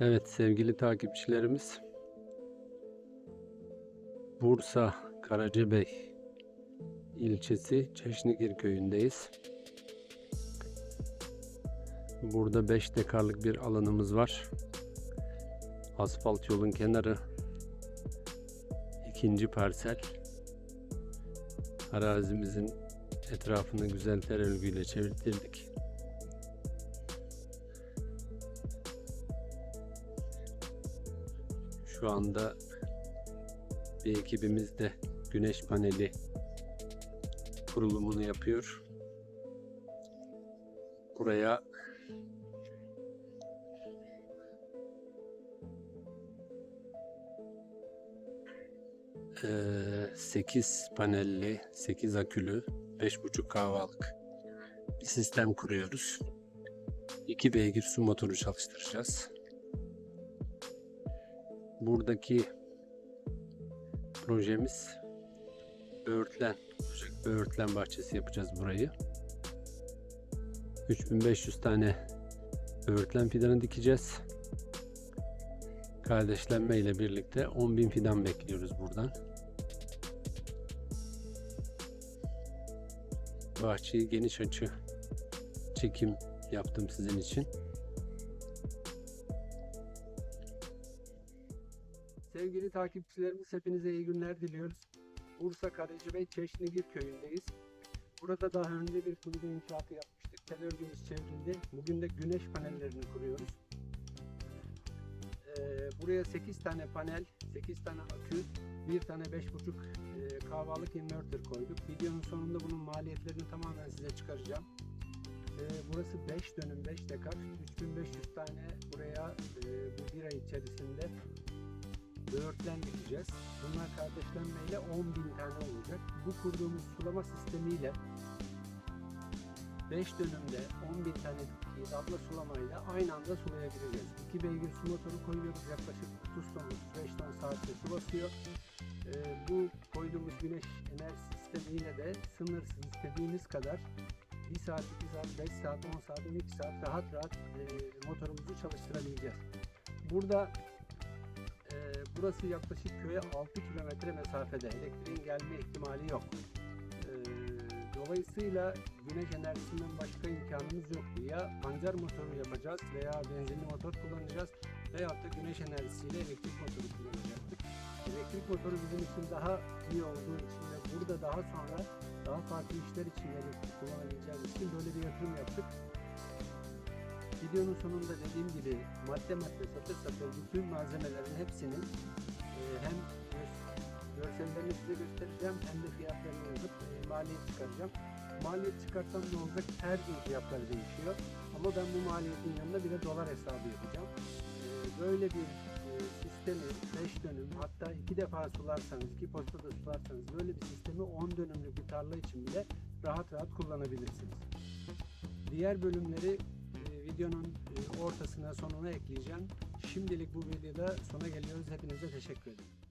Evet sevgili takipçilerimiz Bursa Karacabey ilçesi Çeşnigir köyündeyiz. Burada 5 dekarlık bir alanımız var. Asfalt yolun kenarı. ikinci parsel. Arazimizin etrafını güzel tel örgüyle çevirtirdik. Şu anda bir ekibimiz de güneş paneli kurulumunu yapıyor. Buraya eee, 8 panelli, 8 akülü, 5.5 kahvalık bir sistem kuruyoruz. 2 beygir su motoru çalıştıracağız. Buradaki projemiz böğürtlen, küçük böğürtlen bahçesi yapacağız burayı. 3500 tane böğürtlen fidanı dikeceğiz. Kardeşlenme ile birlikte 10.000 fidan bekliyoruz buradan. Bahçeyi geniş açı çekim yaptım sizin için. Takipçilerimiz hepinize iyi günler diliyoruz. Bursa Karacabey Çeşnigir köyündeyiz. Burada daha önce bir kulübe inşaatı yapmıştık. Tel örgümüz çevrildi. Bugün de güneş panellerini kuruyoruz. Ee, buraya 8 tane panel, 8 tane akü, bir tane 5.5 e, kahvalık inverter koyduk. Videonun sonunda bunun maliyetlerini tamamen size çıkaracağım. Ee, burası 5 dönüm 5 dekar. 3500 tane buraya e, bu bir ay içerisinde böğürtlen dikeceğiz. Bunlar kardeşlenmeyle 10.000 tane olacak. Bu kurduğumuz sulama sistemiyle 5 dönümde 10.000 tane bitkiyi damla sulamayla aynı anda sulayabileceğiz. 2 beygir su motoru koyuyoruz. Yaklaşık 30 ton, 35 ton saatte su basıyor. Ee, bu koyduğumuz güneş enerji sistemiyle de sınırsız istediğimiz kadar 1 saat, 2 saat, 5 saat, 10 saat, 12 saat rahat rahat e, motorumuzu çalıştırabileceğiz. Burada burası yaklaşık köye 6 kilometre mesafede. Elektriğin gelme ihtimali yok. E, dolayısıyla güneş enerjisinden başka imkanımız yoktu. Ya pancar motoru yapacağız veya benzinli motor kullanacağız veyahut da güneş enerjisiyle elektrik motoru kullanacaktık. Elektrik motoru bizim için daha iyi olduğu için ve burada daha sonra daha farklı işler için elektrik kullanabileceğimiz için böyle bir yatırım yaptık. Videonun sonunda dediğim gibi madde madde satır satır bütün malzemelerin hepsinin e, hem gö- görsellerini size göstereceğim hem de fiyatlarını yazıp e, maliyet çıkaracağım. Maliyet çıkarsam ne olacak? Her gün fiyatları değişiyor. Ama ben bu maliyetin yanında bir de dolar hesabı yapacağım. E, böyle bir sistemi 5 dönüm hatta 2 defa sularsanız, 2 postada sularsanız böyle bir sistemi 10 dönümlük bir tarla için bile rahat rahat kullanabilirsiniz. Diğer bölümleri videonun e, ortasına sonuna ekleyeceğim. Şimdilik bu videoda sona geliyoruz. Hepinize teşekkür ederim.